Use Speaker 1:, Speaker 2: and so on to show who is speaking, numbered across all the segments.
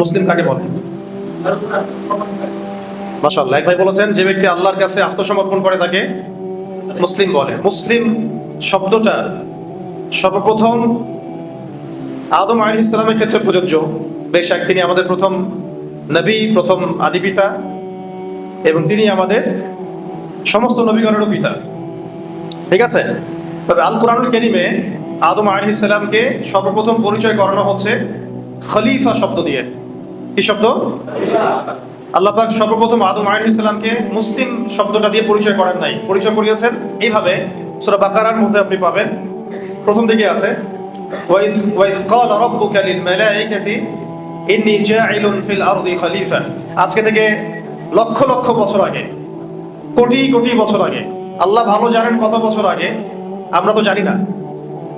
Speaker 1: মুসলিম কাকে বলে? মাশাআল্লাহ, এক ভাই বলেছেন, যে ব্যক্তি আল্লাহর কাছে আত্মসমর্পণ করে তাকে মুসলিম বলে। মুসলিম শব্দটা সর্বপ্রথম আদম আলী ইসলামের ক্ষেত্রে প্রযোজ্য। বেশ এক, তিনি আমাদের প্রথম নবী, প্রথম আদি পিতা এবং তিনি আমাদের সমস্ত নবীগণেরও পিতা। ঠিক আছে? তবে আল কোরআনুল কেরিমে আদম আলী ইসলামকে সর্বপ্রথম পরিচয় করানো হচ্ছে খলিফা শব্দ দিয়ে। কি শব্দ? আল্লাহ পাক সর্বপ্রথম আদম আলী ইসলামকে মুসলিম শব্দটা দিয়ে পরিচয় করেন নাই। পরিচয় করিয়েছেন এইভাবে সূরা বাকারার মধ্যে আপনি পাবেন। প্রথম দিকে আছে আজকে থেকে লক্ষ লক্ষ বছর আগে, কোটি কোটি বছর আগে, আল্লাহ ভালো জানেন কত বছর আগে? আমরা তো জানি না।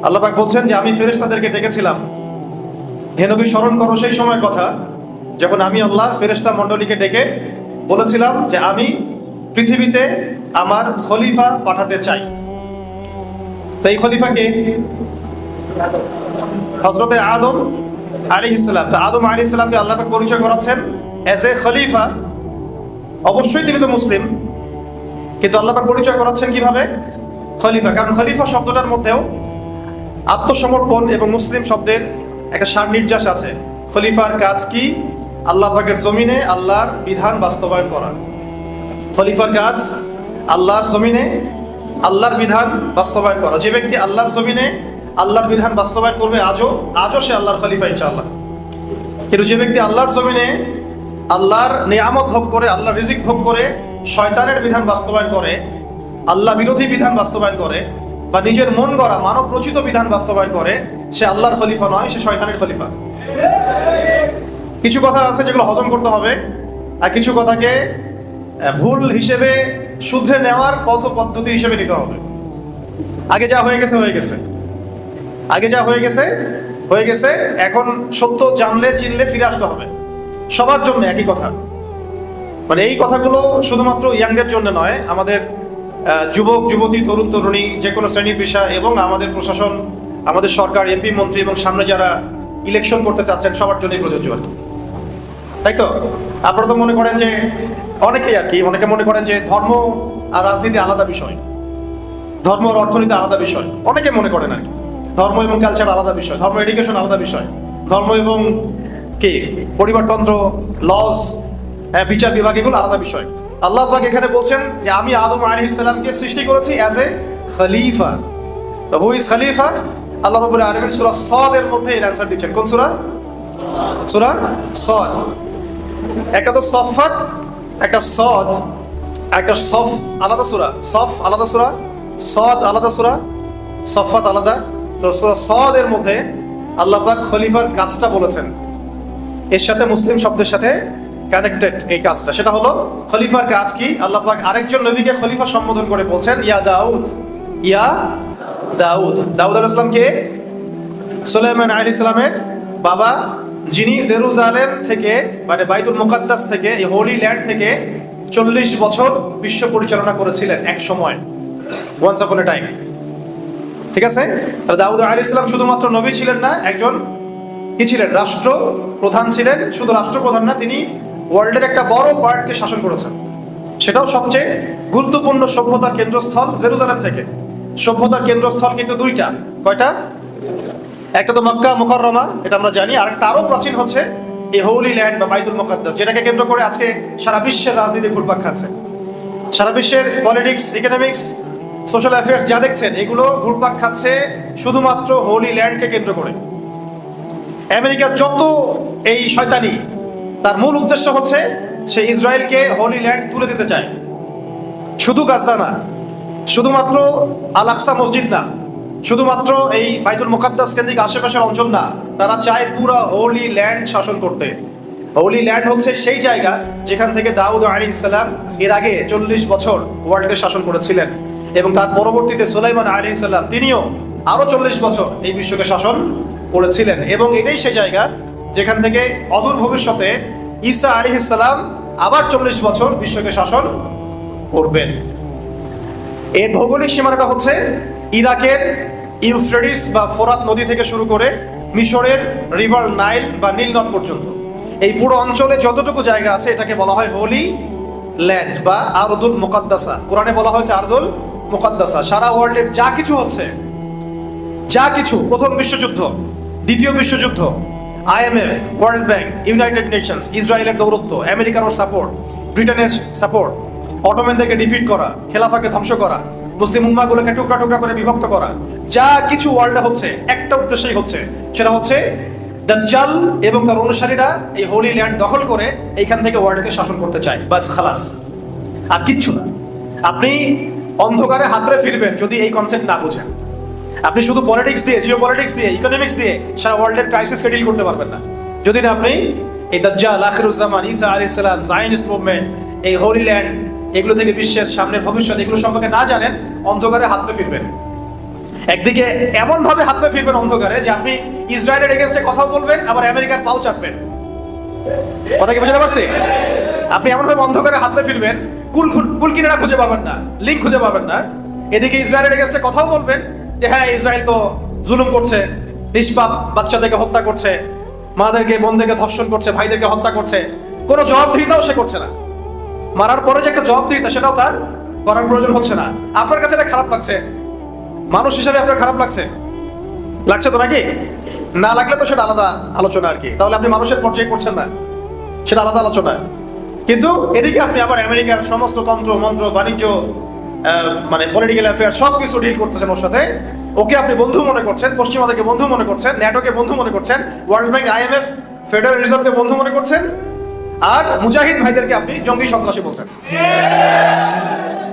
Speaker 1: আল্লাহ পাক বলছেন যে, আমি ফেরেশতাদেরকে ডেকেছিলাম হে নবী, স্মরণ করো সেই সময়ের কথা, যখন আমি আল্লাহ ফেরেশতা মণ্ডলীকে ডেকে বলেছিলাম যে আমি পৃথিবীতে আমার খলিফা পাঠাতে চাই। তো এই খলিফাকে হজরতে আদম আলী ইসলাম তো আদম আলী ইসলামকে আল্লাহ পরিচয় করাচ্ছেন এজ এ খলিফা। অবশ্যই তিনি তো মুসলিম। কিন্তু আল্লাহ পরিচয় করাচ্ছেন কীভাবে? খলিফা। কারণ খলিফা শব্দটার মধ্যেও আত্মসমর্পণ এবং মুসলিম শব্দের একটা সার নির্যাস আছে। খলিফার কাজ কি? আল্লাহ পাকের জমিনে আল্লাহর বিধান বাস্তবায়ন করা। খলিফার কাজ, আল্লাহর জমিনে আল্লাহর বিধান বাস্তবায়ন করা। যে ব্যক্তি আল্লাহর জমিনে আল্লাহর বিধান বাস্তবায়ন করবে, আজও আজও সে আল্লাহর খলিফা, ইনশাআল্লাহ। কিন্তু যে ব্যক্তি আল্লাহর জমিনে আল্লাহর নিয়ামত ভোগ করে, আল্লাহর রিজিক ভোগ করে, শয়তানের বিধান বাস্তবায়ন করে, আল্লাহ বিরোধী বিধান বাস্তবায়ন করে বা নিজের মন গড়া মানব রচিত বিধান বাস্তবায়ন করে, সে আল্লাহর খলিফা নয়, সে শয়তানের খলিফা। কিছু কথা আছে যেগুলো হজম করতে হবে, আর কিছু কথাকে ভুল হিসেবে শুধরে নেওয়ার পথ পদ্ধতি হিসেবে নিতে হবে। আগে যা হয়ে গেছে হয়ে গেছে। আগে যা হয়ে গেছে হয়ে গেছে, এখন সত্য জানলে, চিনলে ফিরে আসতে হবে। সবার জন্য একই কথা। মানে এই কথাগুলো শুধুমাত্র ইয়াংদের জন্য নয়, আমাদের যুবক, যুবতী, তরুণ, তরুণী, যে কোনো শ্রেণির পেশা এবং আমাদের প্রশাসন, আমাদের সরকার এমপি মন্ত্রী এবং সামনে যারা ইলেকশন করতে চাচ্ছেন, সবার জন্যই প্রযোজ্য আর কি। তাই তো? আপনারা তো মনে করেন যে অনেকেই আর কি, অনেকে মনে করেন যে ধর্ম আর রাজনীতি আলাদা বিষয়। ধর্ম আর অর্থনীতি আলাদা বিষয়। অনেকে মনে করেন আর কি। ধর্ম এবং কালচার আলাদা বিষয়, ধর্ম এডুকেশন আলাদা বিষয়। ধর্ম এবং কি? পরিবারতন্ত্র লস হ্যাঁ বিচার বিভাগ এগুলো আলাদা বিষয়। আল্লাহ পাক এখানে বলছেন যে আমি আদম আলী ইসলামকে সৃষ্টি করেছি অ্যাজ এ খলিফা তো হু ইজ খলিফা আল্লাহ রবুল আলমিন সুরা সদের মধ্যে এর অ্যান্সার দিচ্ছেন। কোন সুরা? সুরা সদ। একটা তো সফাত একটা সদ, একটা সফ আলাদা সুরা। সফ আলাদা সুরা, সদ আলাদা সুরা সফাত আলাদা। তো সুরা সদের মধ্যে আল্লাহ পাক খলিফার কাজটা বলেছেন। এর সাথে মুসলিম শব্দের সাথে কানেক্টেড এই কাজটা। সেটা হলো, খলিফার কাজ কি? আল্লাহ পাক আরেকজন নবীকে খলিফা সম্বোধন করে বলছেন, ইয়া দাউদ ইয়া দাউদ। দাউদ আলাইহিস সালাম কে? সুলাইমান আলী ইসলামের বাবা, যিনি জেরুজালেম থেকে মানে বাইতুল মুকাদ্দাস থেকে, এই হোলি ল্যান্ড থেকে চল্লিশ বছর বিশ্ব পরিচালনা করেছিলেন এক সময় ওয়ান্স আপন এ টাইম ঠিক আছে? দাউদ আলী ইসলাম শুধুমাত্র নবী ছিলেন না, একজন কি ছিলেন? রাষ্ট্র প্রধান ছিলেন। শুধু রাষ্ট্রপ্রধান না, তিনি ওয়ার্ল্ডের একটা বড় পার্টকে শাসন করেছেন। সেটাও সবচেয়ে গুরুত্বপূর্ণ সভ্যতার কেন্দ্রস্থল জেরুজালেম থেকে। সভ্যতার কেন্দ্রস্থল কিন্তু দুইটা। কয়টা? একটা তো মক্কা, মুকাররমা, এটা আমরা জানি। আর আরও প্রাচীন হচ্ছে, এই হোলি ল্যান্ড বা বাইতুল মুকাদ্দাস, যেটাকে কেন্দ্র করে আজকে সারা বিশ্বের রাজনীতি ঘুরপাক খাচ্ছে। সারা বিশ্বের পলিটিক্স ইকোনমিক্স সোশ্যাল অ্যাফেয়ার্স যা দেখছেন, এগুলো ঘুরপাক খাচ্ছে শুধুমাত্র হোলি ল্যান্ডকে কেন্দ্র করে। আমেরিকার যত এই শয়তানি তার মূল উদ্দেশ্য হচ্ছে সে ইসরায়েলকে হোলি ল্যান্ড তুলে দিতে চায়। শুধু গাজা না, শুধুমাত্র আল আকসা মসজিদ না, শুধুমাত্র এই বাইতুল মুকাদ্দাস কেন্দ্রিক আশেপাশের অঞ্চল না, তারা চায় পুরো হোলি ল্যান্ড শাসন করতে। হোলি ল্যান্ড হচ্ছে সেই জায়গা যেখান থেকে দাউদ আলী ইসলাম এর আগে চল্লিশ বছর ওয়ার্ল্ডকে শাসন করেছিলেন এবং তার পরবর্তীতে সুলাইমান আলী ইসলাম তিনিও আরও চল্লিশ বছর এই বিশ্বকে শাসন করেছিলেন এবং এটাই সেই জায়গা যেখান থেকে অদূর ভবিষ্যতে ঈসা আলী ইসলাম আবার চল্লিশ বছর বিশ্বকে শাসন করবেন। এর ভৌগোলিক সীমানাটা হচ্ছে ইরাকের ইউফ্রেডিস বা ফোরাত নদী থেকে শুরু করে মিশরের রিভার নাইল বা নীলনদ পর্যন্ত। এই পুরো অঞ্চলে যতটুকু জায়গা আছে এটাকে বলা হয় হোলি ল্যান্ড বা আরদুল মুকাদ্দাসা। কোরআনে বলা হয়েছে আরদুল মুকাদ্দাসা। সারা ওয়ার্ল্ডের যা কিছু হচ্ছে, যা কিছু, প্রথম বিশ্বযুদ্ধ, দ্বিতীয় বিশ্বযুদ্ধ IMF World Bank United Nations ইসরায়েলের দৌরত্ব আমেরিকার ওর সাপোর্ট ব্রিটেনের সাপোর্ট অটোম্যানদেরকে ডিফিট করা, খেলাফাকে ধ্বংস করা, মুসলিম উম্মাগুলোকে টুকরা টুকরা করে বিভক্ত করা, যা কিছু ওয়ার্ল্ডে হচ্ছে, একটা উদ্দেশ্যই হচ্ছে, সেটা হচ্ছে দাজ্জাল এবং তার অনুসারীরা এই হোলি ল্যান্ড দখল করে এইখান থেকে ওয়ার্ল্ডকে শাসন করতে চায়, বাস খালাস। আর কিচ্ছু না। আপনি অন্ধকারে হাতরে ফিরবেন যদি এই কনসেপ্ট না বুঝেন। আপনি শুধু পলিটিক্স দিয়ে জিও পলিটিক্স দিয়ে ইকোনমিক্স দিয়ে সারা ওয়ার্ল্ডের ক্রাইসিসকে ডিল করতে পারবেন না। যদি না আপনি এই দাজ্জাল, আখিরুজ্জামান, ঈসা আলাইহিস সালাম জায়নিস্ট মুভমেন্ট এই হোলি ল্যান্ড এগুলো থেকে বিশ্বের সামনের ভবিষ্যৎ, এগুলো সম্পর্কে না জানেন, অন্ধকারে হাতরে ফিরবেন। একদিকে এমন ভাবে হাতরে ফিরবেন অন্ধকারে যে আপনি ইসরায়েলের এগেনস্টে কথা বলবেন, আবার আমেরিকার পাও চাটবেন। কথা কি বুঝতে পারছি? আপনি এমন ভাবে অন্ধকারে হাতরে ফিরবেন, কুল কুল কিনারা খুঁজে পাবেন না লিঙ্ক খুঁজে পাবেন না। এদিকে ইসরায়েলের এগেনস্টে কথাও বলবেন যে হ্যাঁ ইসরায়েল তো জুলুম করছে, নিষ্পাপ বাচ্চাদেরকে হত্যা করছে, মাদেরকে, বোনদেরকে ধর্ষণ করছে, ভাইদেরকে হত্যা করছে। কোনো জবাবদিহিতাও সে করছে না। মারার পরে যে একটা জবাবদিহিতা, সেটাও তার করার প্রয়োজন হচ্ছে না। আপনার কাছে এটা খারাপ লাগছে? মানুষ হিসেবে আপনার খারাপ লাগছে? লাগছে তো নাকি? না লাগলে তো সেটা আলাদা আলোচনা আর কি। তাহলে আপনি মানুষের পর্যায়ে করছেন না। সেটা আলাদা আলোচনা। কিন্তু এদিকে আপনি আবার আমেরিকার সমস্ত তন্ত্র, মন্ত্র, বাণিজ্য মানে পলিটিক্যাল অ্যাফেয়ার সব কিছু ডিল করতেছেন ওর সাথে। ওকে আপনি বন্ধু মনে করছেন, পশ্চিমাদেরকে বন্ধু মনে করছেন, ন্যাটোকে বন্ধু মনে করছেন ওয়ার্ল্ড ব্যাংক আইএমএফ ফেডারেল রিজার্ভকে বন্ধু মনে করছেন, আর মুজাহিদ ভাইদেরকে আপনি জঙ্গি সন্ত্রাসী বলছেন।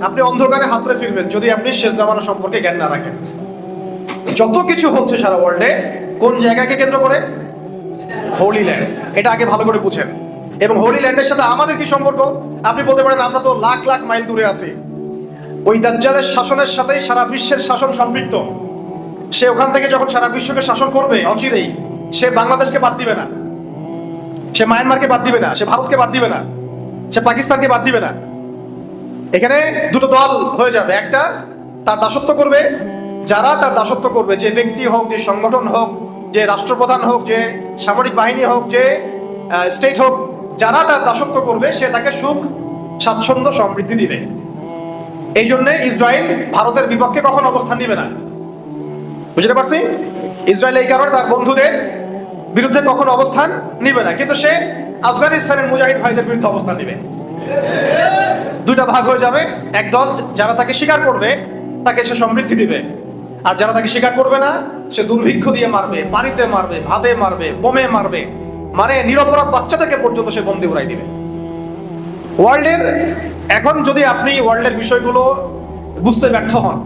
Speaker 1: আপনি অন্ধকারে হাতরে ফিরবেন যদি আপনি শেষ জামানা সম্পর্কে জ্ঞান না রাখেন। যত কিছু হচ্ছে সারা ওয়ার্ল্ডে কোন জায়গাকে কেন্দ্র করে? হোলি ল্যান্ড এটা আগে ভালো করে বুঝেন। এবং হোলি ল্যান্ডের সাথে আমাদের কি সম্পর্ক? আপনি বলতে পারেন আমরা তো লাখ লাখ মাইল দূরে আছি। ওই দাজ্জালের শাসনের সাথেই সারা বিশ্বের শাসন সম্পৃক্ত। সে ওখান থেকে যখন সারা বিশ্বকে শাসন করবে, অচিরেই, সে বাংলাদেশকে বাদ দিবে না। সে মায়ানমারকে বাদ দিবে না, সে ভারতকে বাদ দিবে না, সে পাকিস্তানকে বাদ দিবে না। এখানে দুটো দল হয়ে যাবে। একটা তার দাসত্ব করবে, যারা তার দাসত্ব করবে, যে ব্যক্তি হোক, যে সংগঠন হোক, যে রাষ্ট্রপ্রধান হোক, যে সামরিক বাহিনী হোক, যে স্টেট হোক, যারা তার দাসত্ব করবে, সে তাকে সুখ, স্বাচ্ছন্দ্য, সমৃদ্ধি দিবে। এই জন্য ইসরায়েল ভারতের বিপক্ষে কখন অবস্থান নিবে না। বুঝতে পারছি? ইসরায়েল এই কারণে তার বন্ধুদের বিরুদ্ধে কখন অবস্থান নিবে না। কিন্তু সে আফগানিস্তানের মুজাহিদ ভাইদের বিরুদ্ধে অবস্থান নিবে। দুইটা ভাগ হয়ে যাবে। এক দল যারা তাকে স্বীকার করবে, তাকে সে সমৃদ্ধি দিবে। আর যারা তাকে স্বীকার করবে না, সে দুর্ভিক্ষ দিয়ে মারবে, পানিতে মারবে, ভাতে মারবে, বোমে মারবে মানে নিরপরাধ বাচ্চাদেরকে পর্যন্ত সে বন্দি উড়াই দিবে। ওয়ার্ল্ডের, এখন যদি আপনি ওয়ার্ল্ডের বিষয়গুলো বুঝতে ব্যর্থ হন,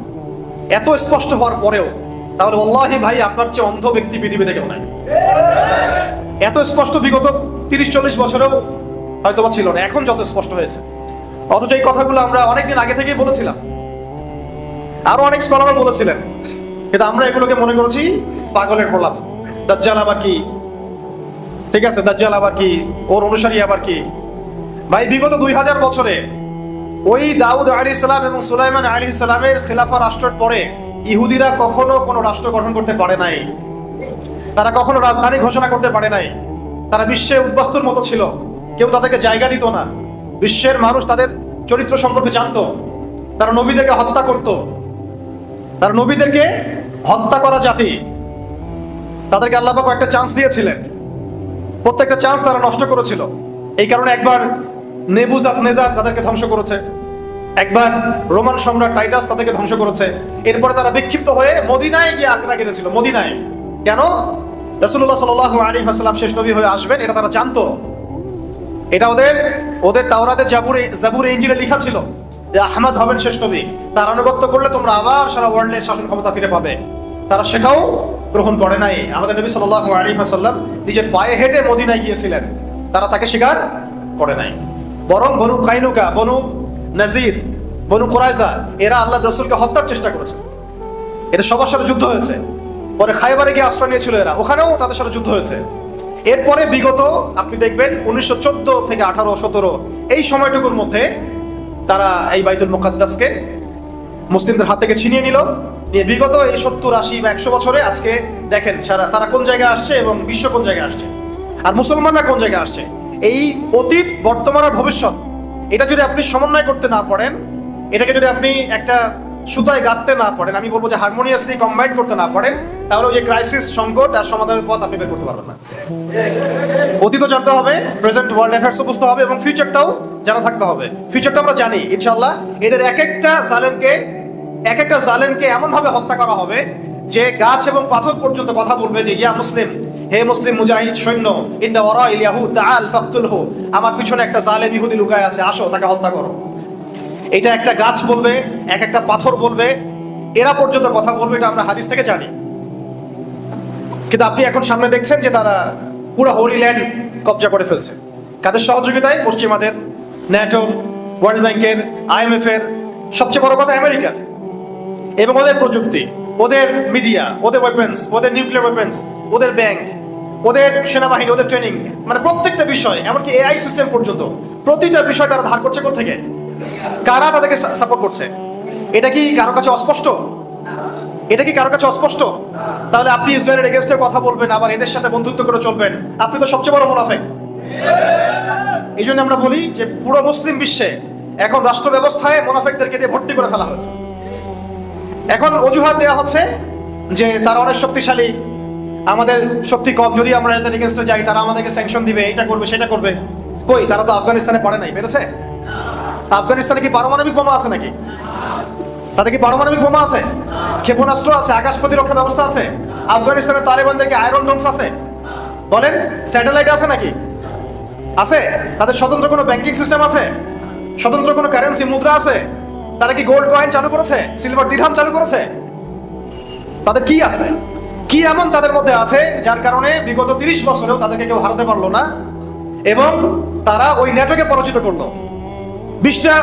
Speaker 1: এত স্পষ্ট হওয়ার পরেও, তাহলে আল্লাহি ভাই আপনার চেয়ে অন্ধ ব্যক্তি পৃথিবীতে কেউ নাই। এত স্পষ্ট বিগত তিরিশ, চল্লিশ বছরেও হয়তো বা ছিল না, এখন যত স্পষ্ট হয়েছে। অথচ এই কথাগুলো আমরা অনেকদিন আগে থেকেই বলেছিলাম। আরও অনেক স্কলার বলেছিলেন, কিন্তু আমরা এগুলোকে মনে করেছি পাগলের প্রলাপ। দাজ্জাল আবার কি? ঠিক আছে, দাজ্জাল আবার কি? ওর অনুসারী আবার কি? ভাই, বিগত দুই হাজার বছরে ওই দাউদ আলী ইসলাম এবং সুলাইমান আলী ইসলামের খেলাফা রাষ্ট্রের পরে ইহুদিরা কখনো কোনো রাষ্ট্র গঠন করতে পারে নাই। তারা কখনো রাজধানী ঘোষণা করতে পারে নাই। তারা বিশ্বে উদ্বাস্তুর মতো ছিল। কেউ তাদেরকে জায়গা দিত না। বিশ্বের মানুষ তাদের চরিত্র সম্পর্কে জানতো। তারা নবীদেরকে হত্যা করত। তারা নবীদেরকে হত্যা করা জাতি। তাদেরকে আল্লাহ পাক একটা চান্স দিয়েছিলেন। প্রত্যেকটা চান্স তারা নষ্ট করেছিল। এই কারণে একবার নেবুজাত নেজাত তাদেরকে ধ্বংস করেছে। একবার রোমান সম্রাট টাইটাস তাদেরকে ধ্বংস করেছে। এরপরে তারা বিক্ষিপ্ত হয়ে মদিনায় গিয়ে আগ্রা গেছিল মদিনায়। কেন? রসুল্লাহ সাল আলী হাসলাম শেষ নবী হয়ে আসবেন, এটা তারা জানতো। এটা ওদের ওদের তাওরাতে জাবুরে জাবুরে ইঞ্জিনে লেখা ছিল যে আহমদ হবেন শেষ নবী। তার আনুগত্য করলে তোমরা আবার সারা ওয়ার্ল্ডের শাসন ক্ষমতা ফিরে পাবে। তারা সেটাও গ্রহণ করে নাই। আমাদের নবী সাল্লাহ আলী হাসাল্লাম নিজের পায়ে হেঁটে মদিনায় গিয়েছিলেন। তারা তাকে স্বীকার করে নাই। বরং বনু কাইনুকা, বনু নাজির, বনু কোরাইজা, এরা আল্লাহ রসুলকে হত্যার চেষ্টা করেছে। এদের সবার সাথে যুদ্ধ হয়েছে। পরে খাইবারে গিয়ে আশ্রয় নিয়েছিল এরা। ওখানেও তাদের সাথে যুদ্ধ হয়েছে। এরপরে বিগত, আপনি দেখবেন, উনিশশো চোদ্দ থেকে আঠারো, সতেরো, এই সময়টুকুর মধ্যে তারা এই বাইতুল মোকাদ্দাসকে মুসলিমদের হাত থেকে ছিনিয়ে নিল। নিয়ে বিগত এই সত্তর, আশি বা একশো বছরে আজকে দেখেন সারা তারা কোন জায়গায় আসছে এবং বিশ্ব কোন জায়গায় আসছে? আর মুসলমানরা কোন জায়গায় আসছে? এই অতীত, বর্তমান আর ভবিষ্যৎ, এটা যদি আপনি সমন্বয় করতে না পারেন, এটাকে যদি আপনি একটা সুতায় গাঁথতে না পারেন, আমি বলব যে হারমোনিয়াসলি কম্বাইন করতে না পারেন, তাহলে ওই যে ক্রাইসিস সংকট আর সমাধানের পথ আপনি বের করতে পারবেন না। অতীতও জানতে হবে প্রেজেন্ট ওয়ার্ল্ড অ্যাফেয়ার্সও বুঝতে হবে এবং ফিউচারটাও জানা থাকতে হবে। ফিউচারটা আমরা জানি ইনশাল্লাহ এদের এক একটা জালেমকে এক একটা জালেমকে এমন ভাবে হত্যা করা হবে যে গাছ এবং পাথর পর্যন্ত কথা বলবে যে, ইয়া মুসলিম হে মুসলিম মুজাহিদ, সৈন্য ইন্দা ওরা ইলিয়াহু তাআল, ফাকতুলহু। আমার পিছনে একটা জালেম ইহুদি লুকায় আছে, আসো, তাকে হত্যা করো। এটা একটা গাছ বলবে, এক একটা পাথর বলবে, এরা পর্যন্ত কথা বলবে, এটা আমরা হাদিস থেকে জানি। কিন্তু আপনি এখন সামনে দেখছেন যে তারা পুরো হোলি ল্যান্ড কবজা করে ফেলছে। কাদের সহযোগিতায়? পশ্চিমাদের ন্যাটোর ওয়ার্ল্ড ব্যাংকের আইএমএফ এর সবচেয়ে বড় কথা আমেরিকার। এবং ওদের প্রযুক্তি। ওদের মিডিয়া ওদের ওয়েপেন্স ওদের নিউক্লিয়ার ওয়েপেন্স ওদের ব্যাংক ওদের সেনাবাহিনী, ওদের ট্রেনিং মানে প্রত্যেকটা বিষয়, এমনকি এআই সিস্টেম পর্যন্ত, প্রতিটা বিষয় তারা ধার করছে থেকে কারা তাদেরকে সাপোর্ট করছে? এটা কি কারও কাছে অস্পষ্ট? এটা কি কারও কাছে অস্পষ্ট? তাহলে আপনি ইসরায়েলের এগেনস্টে কথা বলবেন, আবার এদের সাথে বন্ধুত্ব করে চলবেন। আপনি তো সবচেয়ে বড় মুনাফেক। এই জন্য আমরা বলি যে পুরো মুসলিম বিশ্বে এখন রাষ্ট্র ব্যবস্থায় মুনাফেকদেরকে দিয়ে ভর্তি করে ফেলা হয়েছে। এখন অজুহাত দেওয়া হচ্ছে যে তারা অনেক শক্তিশালী। আমাদের শক্তি কম, যদি আমরা এদের এগেনস্টে যাই, তারা আমাদেরকে স্যাংশন দিবে, এটা করবে, সেটা করবে। কই, তারা তো আফগানিস্তানে পড়ে নাই, পেরেছে? আফগানিস্তানে কি পারমাণবিক বোমা আছে নাকি? তাদের কি পারমাণবিক বোমা আছে? ক্ষেপণাস্ত্র আছে, আকাশ প্রতিরক্ষা ব্যবস্থা আছে? আফগানিস্তানের তালেবানদেরকে আয়রন ডোমস আছে? বলেন স্যাটেলাইট আছে নাকি? আছে? তাদের স্বতন্ত্র কোনো ব্যাংকিং সিস্টেম আছে? স্বতন্ত্র কোনো কারেন্সি মুদ্রা আছে? তারা কি গোল্ড কয়েন চালু করেছে? সিলভার দিরহাম চালু করেছে? তাদের কি আছে? কি এমন তাদের মধ্যে আছে যার কারণে বিগত তিরিশ বছরেও তাদেরকে কেউ হারাতে পারল না? এবং তারা ওই নেটওয়ার্কে পরাজিত করল। বিশটা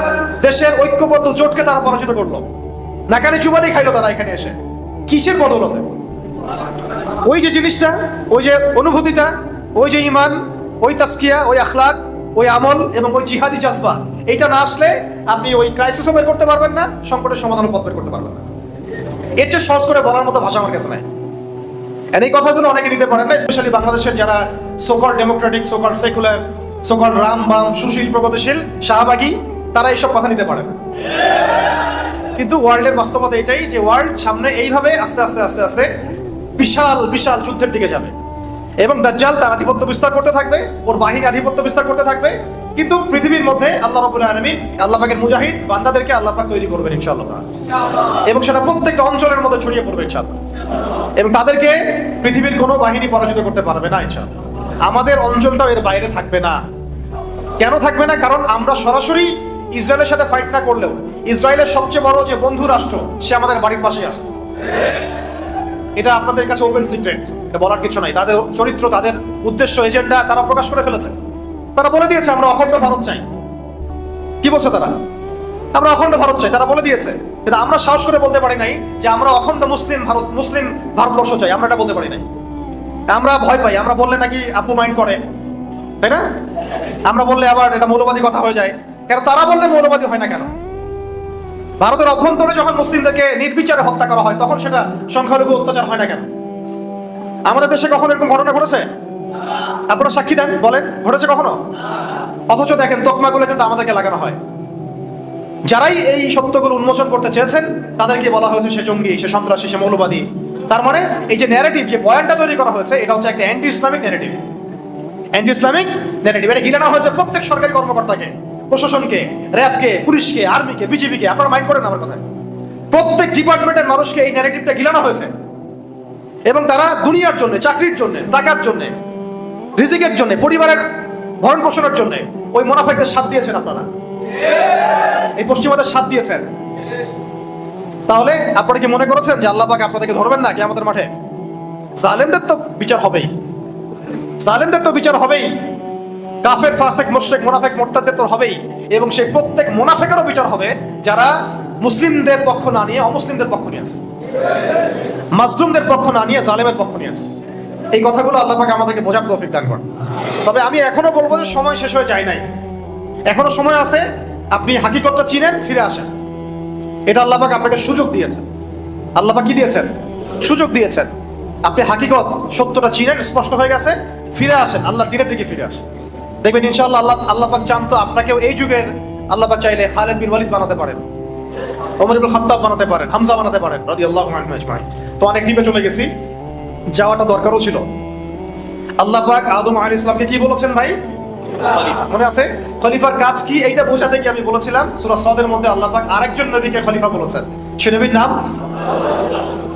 Speaker 1: দেশের ঐক্যবদ্ধ জোটকে তারা পরাজিত করল। না নাকানি চুবানি খাইলো তারা এখানে এসে। কিসের বদলতে? ওই যে জিনিসটা, ওই যে অনুভূতিটা, ওই যে ইমান, ওই তাস্কিয়া ওই আখলাক, ওই আমল এবং ওই জিহাদি জাজবা এইটা না আসলে আপনি ওই ক্রাইসিসও বের করতে পারবেন না, সংকটের সমাধানও পথ বের করতে পারবেন না। এর চেয়ে সহজ করে বলার মতো ভাষা আমার কাছে নাই। এই কথাগুলো অনেকে নিতে পারেন না স্পেশালি বাংলাদেশের যারা so called democratic so called secular so called Ram, বাম, সুশীল, প্রগতিশীল, শাহবাগী, তারা এইসব কথা নিতে পারে না কিন্তু ওয়ার্ল্ডের বাস্তবতা এটাই যে ওয়ার্ল্ড সামনে এইভাবে আস্তে আস্তে আস্তে আস্তে বিশাল বিশাল যুদ্ধের দিকে যাবে। এবং দাজ্জাল তার আধিপত্য বিস্তার করতে থাকবে, ওর বাহিনী আধিপত্য বিস্তার করতে থাকবে কিন্তু পৃথিবীর মধ্যে আল্লাহ রবুল আলমিন আল্লাহ পাকের মুজাহিদ বান্দাদেরকে আল্লাহ পাক তৈরি করবেন ইনশাআল্লাহ এবং সেটা প্রত্যেকটা অঞ্চলের মধ্যে ছড়িয়ে পড়বে ইনশাআল্লাহ। এবং তাদেরকে পৃথিবীর কোনো বাহিনী পরাজিত করতে পারবে না ইনশাআল্লাহ। আমাদের অঞ্চলটাও এর বাইরে থাকবে না। কেন থাকবে না? কারণ আমরা সরাসরি ইসরায়েলের সাথে ফাইট না করলেও ইসরায়েলের সবচেয়ে বড় যে বন্ধু রাষ্ট্র সে আমাদের বাড়ির পাশেই আছে। এটা আপনাদের কাছে ওপেন সিক্রেট এটা বলার কিছু নাই। তাদের চরিত্র তাদের উদ্দেশ্য এজেন্ডা তারা প্রকাশ করে ফেলেছে। তারা বলে দিয়েছে, আমরা অখণ্ড ভারত চাই। কি বলছে তারা? আমরা অখণ্ড ভারত চাই, তারা বলে দিয়েছে। কিন্তু আমরা সাহস করে বলতে পারি নাই যে আমরা অখণ্ড মুসলিম ভারত, মুসলিম ভারতবর্ষ চাই, আমরা এটা বলতে পারি নাই। আমরা ভয় পাই, আমরা বললে নাকি আপু মাইন্ড করে, তাই না? আমরা বললে আবার এটা মৌলবাদী কথা হয়ে যায়। কেন তারা বললে মৌলবাদী হয় না কেন? ভারতের অভ্যন্তরে যখন মুসলিমদেরকে নির্বিচারে হত্যা করা হয়, তখন সেটা সংখ্যালঘু অত্যাচার হয় না কেন? আমাদের দেশে কখন এরকম ঘটনা ঘটেছে? আপনারা সাক্ষী দেন, বলেন, ঘটেছে কখনো? অথচ দেখেন, তকমাগুলো কিন্তু আমাদেরকে লাগানো হয়। যারাই এই সত্যগুলো উন্মোচন করতে চেয়েছেন, তাদেরকে বলা হয়েছে সে জঙ্গি, সে সন্ত্রাসী, সে মৌলবাদী। তার মানে এই যে ন্যারেটিভ যে বয়ানটা তৈরি করা হয়েছে, এটা হচ্ছে একটা anti Islamic narrative anti Islamic narrative এটা গিলানো হয়েছে প্রত্যেক সরকারি কর্মকর্তাকে, প্রশাসনকে, র্যাবকে, পুলিশকে আর্মিকে বিজেপিকে আপনারা মাইন্ড করেন আমার কথা প্রত্যেক ডিপার্টমেন্টের মানুষকে এই ন্যারেটিভটা গিলানো হয়েছে। এবং তারা দুনিয়ার জন্য, চাকরির জন্য, টাকার জন্য রিজিকের জন্য, পরিবারের ভরণ পোষণের জন্য, ওই মোনাফেকদের সাথ দিয়েছেন আপনারা। এই পশ্চিমাদের সাথ দিয়েছেন। তাহলে আপনারা কি মনে করেছেন যে আল্লাহ আপনাদেরকে ধরবেন না কি আমাদের মাঠে? জালেমদের তো বিচার হবেই। জালেমদের তো বিচার হবেই। কাফের, ফাসেক, মুশরিক, মুনাফেক, মোরতাদের তো হবেই। এবং সেই প্রত্যেক মুনাফেকেরও বিচার হবে যারা মুসলিমদের পক্ষ না নিয়ে অমুসলিমদের পক্ষ নিয়ে আছে। মাজলুমদের পক্ষ না নিয়ে জালেমের পক্ষ নিয়ে আছে। এই কথাগুলো আল্লাহ পাক আমাদেরকে বোঝার তৌফিক দান করেন। তবে আমি এখনও বলব যে সময় শেষ হয়ে যায় নাই। এখনও সময় আছে, আপনি হাকিকতটা চিনেন, ফিরে আসেন। এটা আল্লাহ পাক আপনাকে সুযোগ দিয়েছেন। আল্লাহ পাক কি দিয়েছেন? সুযোগ দিয়েছেন। আপনি হাকিকত সত্যটা চিনেন, স্পষ্ট হয়ে গেছে, ফিরে আসেন। আল্লাহ দিনের দিকে ফিরে আসেন। দেখবেন ইনশাআল্লাহ আল্লাহ আল্লাহ পাক চান তো আপনাকেও এই যুগের আল্লাহ পাক চাইলে খালেদ বিন ওয়ালিদ বানাতে পারেন। ওমর ইবনে খাত্তাব বানাতে পারেন, হামজা বানাতে পারেন, রাদিয়াল্লাহু আনহু আজমাইন। তো অনেক ডিপে চলে গেছি। যাওয়াটা দরকারও ছিল। আল্লাহ পাক আদম আলাইহিস ইসলামকে কি বলেছেন ভাই? মনে আছে? খলিফার কাজ কি? এইটা বোঝাতে কি আমি বলেছিলাম? সূরা সদের মধ্যে আল্লাহ পাক আরেকজন নবীকে খলিফা বলেছেন। সে নবীর নাম?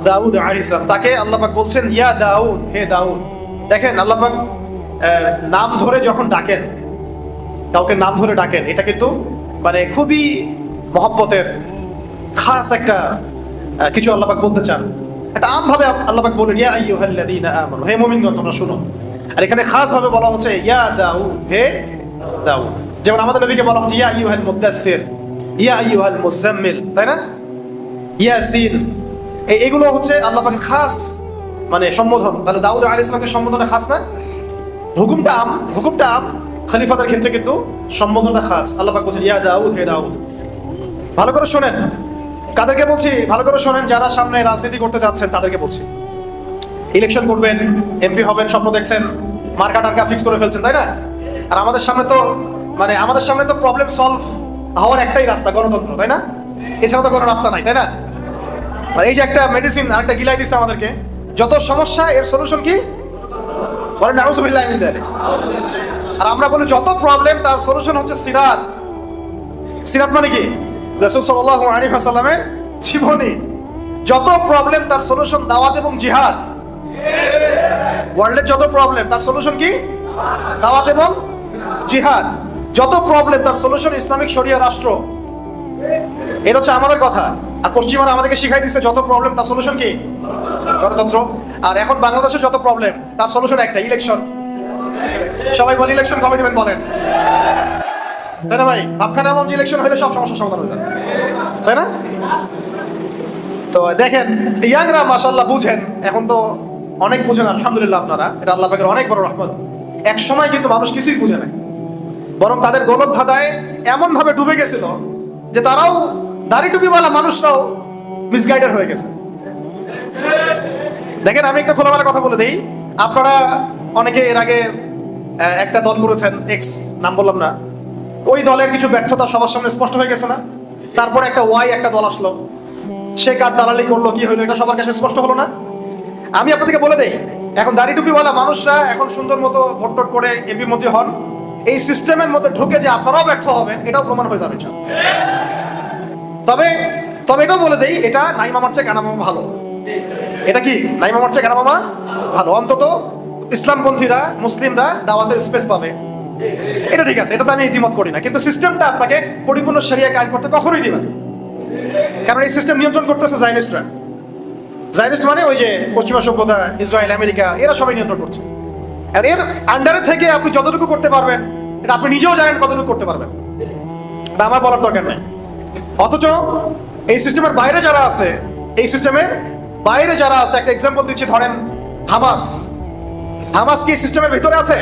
Speaker 1: দাউদ আলাইহিস সালাম। তাকে আল্লাহ পাক বলছেন ইয়া দাউদ হে দাউদ। দেখেন আল্লাহ পাক আহ, নাম ধরে যখন ডাকেন কাউকে নাম ধরে ডাকেন এটা কিন্তু মানে খুবই মহব্বতের খাস একটা কিছু আল্লাহ পাক বলতে চান। এটা আমভাবে আল্লাহ পাক বলেন ইয়া আমানু হে মুমিনগণ, তোমরা শুনো। আর এখানে খাস ভাবে বলা হচ্ছে, ইয়া দাউদ হে দাউদ। যেমন আমাদের নবীকে বলা হচ্ছে, ইয়া আইয়ুহাল মুদাথ্থির ইয়া তাই না? ইয়াসিন এই এগুলো হচ্ছে আল্লাহ পাকের খাস মানে সম্বোধন। তাহলে দাউদ আলাইহিস সালামকে সম্বোধনে খাস না? হুকুমটা আম হুকুমটা আম, খলিফাদের ক্ষেত্রে কিন্তু সম্বোধনটা খাস। আল্লাহ পাক ইয়া দাউদ, হে দাউদ ভালো করে শোনেন। কাদেরকে বলছি, ভালো করে শোনেন, যারা সামনে রাজনীতি করতে যাচ্ছেন, তাদেরকে বলছি। ইলেকশন করবেন এমপি হবেন, স্বপ্ন দেখছেন, মার্কা টার্কা ফিক্স করে ফেলছেন, তাই না? আর আমাদের সামনে তো মানে আমাদের সামনে তো প্রবলেম সলভ হওয়ার একটাই রাস্তা, গণতন্ত্র, তাই না? এছাড়া তো কোনো রাস্তা নাই, তাই না? আর এই যে একটা মেডিসিন আর একটা গিলাই দিচ্ছে আমাদেরকে, যত সমস্যা, এর সলিউশন কি? বলেন, নাউজুবিল্লাহ। আর আমরা বলি, যত প্রবলেম তার সলিউশন হচ্ছে সিরাত। সিরাত মানে কি? রাসূল আলাইহি ওয়াসাল্লামের জীবনী, যত প্রবলেম তার সলিউশন দাওয়াত এবং জিহাদ। ওয়ার্ল্ডের যত প্রবলেম তার সলিউশন কি? দাওয়াত এবং জিহাদ। যত প্রবলেম তার সলিউশন ইসলামিক শরিয়া রাষ্ট্র। এটা হচ্ছে আমাদের কথা। আর পশ্চিমারা আমাদেরকে শিখাই দিচ্ছে যত প্রবলেম তার সলিউশন কি? গণতন্ত্র। আর এখন বাংলাদেশের যত প্রবলেম তার সলিউশন একটা ইলেকশন সবাই বলে ইলেকশন দিবেন বলেন। তাই না ভাই? ভাবখানা যে ইলেকশন হলে সব সমস্যার সমাধান হয়ে যাবে। তাই না? তো দেখেন, ইয়াংরা মাসাল্লাহ বুঝেন, এখন তো অনেক বুঝেন, আলহামদুলিল্লাহ আপনারা। এটা আল্লাহ পাকের অনেক বড় রহমত। এক সময় কিন্তু মানুষ কিছুই বুঝে না বরং তাদের গলদ ধাঁধায় এমন ভাবে ডুবে গেছিল যে তারাও দাড়ি টুপিওয়ালা মানুষরাও মিসগাইডেড হয়ে গেছে। দেখেন, আমি একটা খোলামেলা কথা বলে দিই। আপনারা অনেকে এর আগে একটা দল করেছেন এক্স নাম বললাম না। ওই দলের কিছু ব্যর্থতা সবার সামনে স্পষ্ট হয়ে গেছে না? তারপরে একটা ওয়াই, একটা দল আসলো। সে কার দালালি করল, কি হলো, এটা সবার কাছে স্পষ্ট হলো না? আমি আপনাদেরকে বলে দেই, এখন দাড়ি টুপিওয়ালা মানুষরা এখন সুন্দর মতো ভোট করে এমপি মন্ত্রী হন। এই সিস্টেমের মধ্যে ঢুকে যে আপনারাও ব্যর্থ হবেন, এটাও প্রমাণ হয়ে যাবে তবে তবে এটাও বলে দেই, এটা নাই মামার চেয়ে কানা মামা ভালো। এটা কি? নাই মামার চেয়ে কানা মামা? ভালো। অন্তত ইসলামপন্থীরা, মুসলিমরা দাওয়াতের স্পেস পাবে। এটা ঠিক আছে, এটা তো আমি ইতিমত করি না, কিন্তু সিস্টেমটা আপনাকে পরিপূর্ণ সেরিয়া কাজ করতে কখনোই দিবে না। কারণ এই সিস্টেম নিয়ন্ত্রণ করতেছে জাইনিস্টরা। জাইনিস্ট মানে ওই যে পশ্চিমা সভ্যতা, ইসরায়েল, আমেরিকা, এরা সবাই নিয়ন্ত্রণ করছে। আর এর আন্ডারে থেকে আপনি যতটুকু করতে পারবেন, এটা আপনি নিজেও জানেন কতটুকু করতে পারবেন। এটা আমার বলার দরকার নেই। অথচ এই সিস্টেমের বাইরে যারা আছে, এই সিস্টেমের বাইরে যারা আছে, একটা এক্সাম্পল দিচ্ছি, ধরেন হামাস। হামাস কি সিস্টেমের ভিতরে আছে?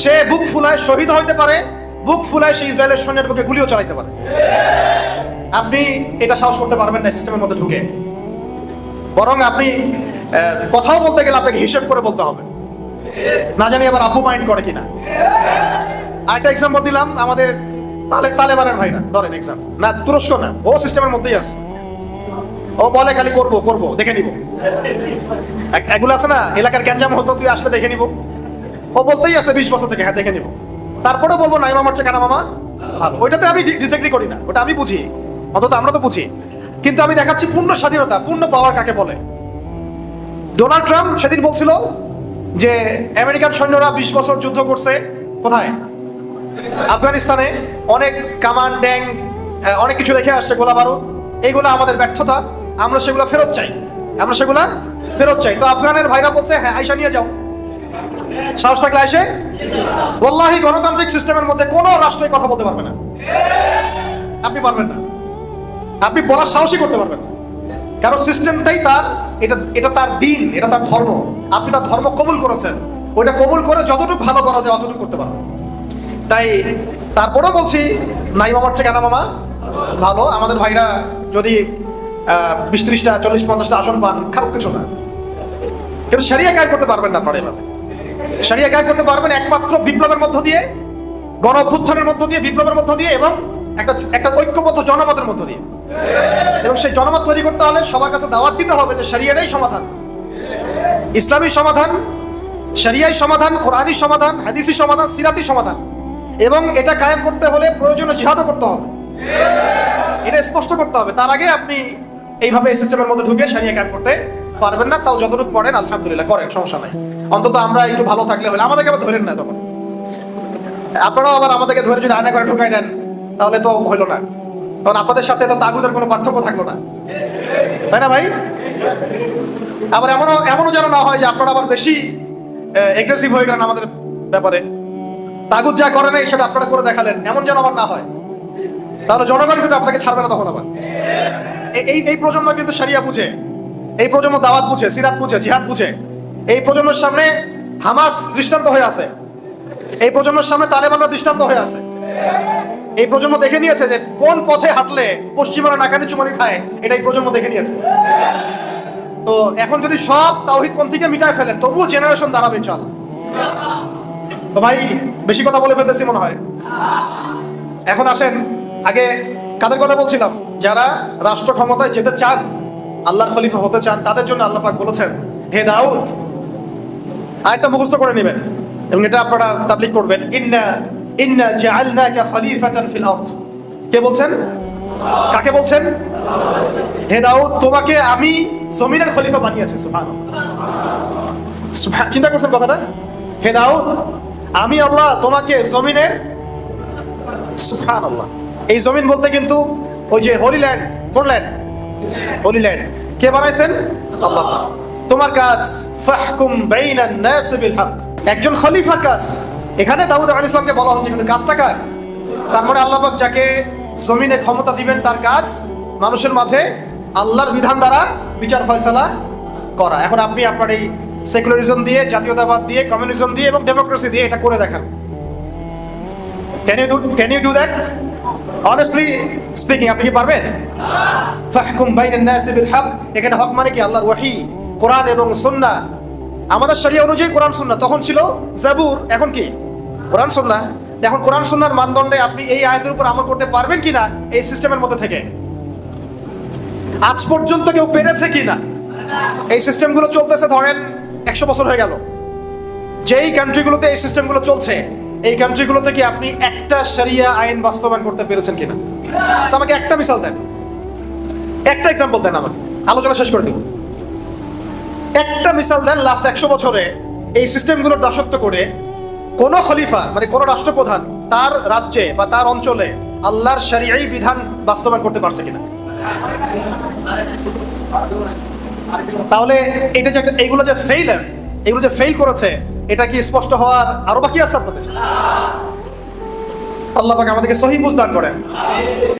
Speaker 1: সে বুক ফুলায় শহীদ হইতে পারে, বুক ফুলায় সে ইসরায়েলের সৈন্যের বুকে গুলিও চালাইতে পারে। আপনি এটা সাহস করতে পারবেন না সিস্টেমের মধ্যে ঢুকে। বরং আপনি কথাও বলতে গেলে আপনাকে হিসেব করে বলতে হবে। না জানি আবার আপু মাইন্ড করে কিনা। আরেকটা এক্সাম্পল দিলাম আমাদের তালে তালেবানের ভাইরা। ধরেন এক্সাম না, তুরস্ক না, ও সিস্টেমের মধ্যেই আছে। ও বলে খালি করব করব, দেখে নিব। এগুলো আছে না, এলাকার গ্যাঞ্জাম হতো, তুই আসলে দেখে নিব। ও বলতেই আছে বিশ বছর থেকে হ্যাঁ দেখে নিব। তারপরে বলব নাই মামার চেয়ে কানা মামা? ভালো ওইটাতে আমি ডিসএগ্রি করি না, ওটা আমি বুঝি। অন্তত আমরা তো বুঝি। কিন্তু আমি দেখাচ্ছি পূর্ণ স্বাধীনতা, পূর্ণ পাওয়ার কাকে বলে। ডোনাল্ড ট্রাম্প সেদিন বলছিল যে, আমেরিকান সৈন্যরা বিশ বছর যুদ্ধ করছে। কোথায়? আফগানিস্তানে। অনেক কামান, ড্যাং অনেক কিছু রেখে আসছে গোলা বারুদ। এইগুলো আমাদের ব্যর্থতা। আমরা সেগুলো ফেরত চাই। আমরা সেগুলা ফেরত চাই। তো আফগানের ভাইরা বলছে হ্যাঁ আইসা নিয়ে যাও। সাহস থাকলে আইসে বল্লাহি গণতান্ত্রিক সিস্টেমের মধ্যে কোনো রাষ্ট্রই কথা বলতে পারবে না। আপনি পারবেন না। আপনি বলার সাহসই করতে পারবেন না। কারণ সিস্টেমটাই তার, এটা এটা তার দিন, এটা তার ধর্ম। আপনি তার ধর্ম কবুল করেছেন। ওইটা কবুল করে যতটুকু ভালো করা যায় অতটুকু করতে পারবেন। তাই তারপরেও বলছি, নাই মামার চেয়ে কেন মামা? ভালো। আমাদের ভাইরা যদি বিশ ত্রিশটা, চল্লিশ, পঞ্চাশটা আসন পান, খারাপ কিছু না। কিন্তু সারিয়া কায়েম করতে পারবেন না আপনারা এভাবে। সারিয়া কায়েম করতে পারবেন একমাত্র বিপ্লবের মধ্য দিয়ে গণ অভ্যুত্থানের মধ্য দিয়ে, বিপ্লবের মধ্য দিয়ে এবং একটা একটা ঐক্যবদ্ধ জনমতের মধ্য দিয়ে। এবং সেই জনমত তৈরি করতে হলে সবার কাছে দাওয়াত দিতে হবে যে সারিয়াটাই সমাধান। ইসলামী সমাধান শরিয়াই সমাধান কোরআনী সমাধান হাদিসি সমাধান সিরাতি সমাধান। এবং এটা কায়েম করতে হলে প্রয়োজনীয় জিহাদও করতে হবে। এটা স্পষ্ট করতে হবে। তার আগে আপনি এইভাবে এই সিস্টেমের মধ্যে ঢুকে সারিয়া কায়েম করতে পারবেন না, তাও যতটুকু পড়েন আলহামদুলিল্লাহ করেন, সমস্যা নাই। অন্তত আমরা একটু ভালো থাকলে হলে। আমাদেরকে আবার ধরেন না তখন। আপনারাও আবার আমাদেরকে ধরে যদি আয়না করে ঢুকাই দেন, তাহলে তো হইল না। তখন আপনাদের সাথে তো তাগুদের কোনো পার্থক্য থাকল না। তাই না ভাই? আবার এমনও এমনও যেন না হয় যে আপনারা আবার বেশি এগ্রেসিভ হয়ে গেলেন আমাদের ব্যাপারে। তাগুদ যা করে নাই, সেটা আপনারা করে দেখালেন। এমন যেন আবার না হয়। তাহলে জনগণ কিন্তু আপনাকে ছাড়বে না তখন আবার। এই এই প্রজন্ম কিন্তু সারিয়া বুঝে। এই প্রজন্ম দাওয়াত বুঝে, সিরাত বুঝে, জিহাদ বুঝে। এই প্রজন্মের সামনে হামাস দৃষ্টান্ত হয়ে আছে। এই প্রজন্মের সামনে তালেবানরা দৃষ্টান্ত হয়ে আছে। এই প্রজন্ম দেখে নিয়েছে যে কোন পথে হাঁটলে পশ্চিমারা নাকানি চুমানি খায় এটা এই প্রজন্ম দেখে নিয়েছে। তো এখন যদি সব তাওহিদ পন্থীকে মিটায় ফেলেন, তবুও জেনারেশন দাঁড়াবে চল তো ভাই, বেশি কথা বলে ফেলতেছি মনে হয়। এখন আসেন, আগে কাদের কথা বলছিলাম? যারা রাষ্ট্র ক্ষমতায় যেতে চান, আল্লাহর খলিফা হতে চান, তাদের জন্য আল্লাহ পাক বলেছেন, হে দাউদ আরেকটা মুখস্থ করে নেবেন এবং এটা আপনারা তাবলিগ করবেন। ইন্না ইন্না জাআলনাকা খলিফাতান ফিল আরদ। কে বলছেন? কাকে বলছেন? হে দাউদ, তোমাকে আমি জমিনের খলিফা বানিয়েছি সুবহান চিন্তা করছেন কথাটা? হে দাউদ, আমি আল্লাহ তোমাকে জমিনের সুবহান আল্লাহ এই জমিন বলতে কিন্তু ওই যে হোলি ল্যান্ড কোন ল্যান্ড কে বানাইছেন? আল্লাহ। তোমার কাজ, ফাহকুম বাইনান নাস বিল হক। একজন খলিফার কাজ। এখানে দাউদ আলাইহিস ইসলামকে বলা হচ্ছে, কিন্তু কাজটা কার? তার মানে আল্লাহ পাক যাকে জমিনে ক্ষমতা দিবেন, তার কাজ মানুষের মাঝে আল্লাহর বিধান দ্বারা বিচার ফয়সালা করা। এখন আপনি আপনার এই সেকুলারিজম দিয়ে, জাতীয়তাবাদ দিয়ে কমিউনিজম দিয়ে এবং ডেমোক্রেসি দিয়ে এটা করে দেখান। Can you do can you do that honestly speaking আপনি কি পারবেন? ফাহকুম বাইনান নাস বিল হক। এখানে হক মানে কি? আল্লাহর ওয়াহি, কোরআন এবং সুন্নাহ আমাদের শরিয়া অনুযায়ী কোরআন সুন্নাহ তখন ছিল জাবুর, এখন কি? কোরআন সুন্নাহ এখন কোরআন সুন্নাহর মানদণ্ডে আপনি এই আয়াতের উপর আমল করতে পারবেন কিনা? এই সিস্টেমের মধ্যে থেকে। আজ পর্যন্ত কেউ পেরেছে কিনা? এই সিস্টেমগুলো চলতেছে, ধরেন একশো বছর হয়ে গেল। যেই কান্ট্রিগুলোতে এই সিস্টেমগুলো চলছে এই কান্ট্রিগুলোতে কি আপনি একটা সারিয়া আইন বাস্তবায়ন করতে পেরেছেন কিনা? আমাকে একটা মিসাল দেন। একটা এক্সাম্পল দেন আমাকে। আলোচনা শেষ করে দিব। একটা মিসাল দেন লাস্ট একশো বছরে এই সিস্টেমগুলোর দাসত্ব করে কোন খলিফা মানে কোন রাষ্ট্রপ্রধান তার রাজ্যে বা তার অঞ্চলে আল্লাহর শরিয়াই বিধান বাস্তবায়ন করতে পারছে কিনা? তাহলে এটা যে এইগুলো যে ফেইলার এগুলো যে ফেল করেছে এটা কি স্পষ্ট হওয়ার আরও বাকি আছে আপনাদের? আল্লাহ আমাদেরকে সহি বুঝদান করেন।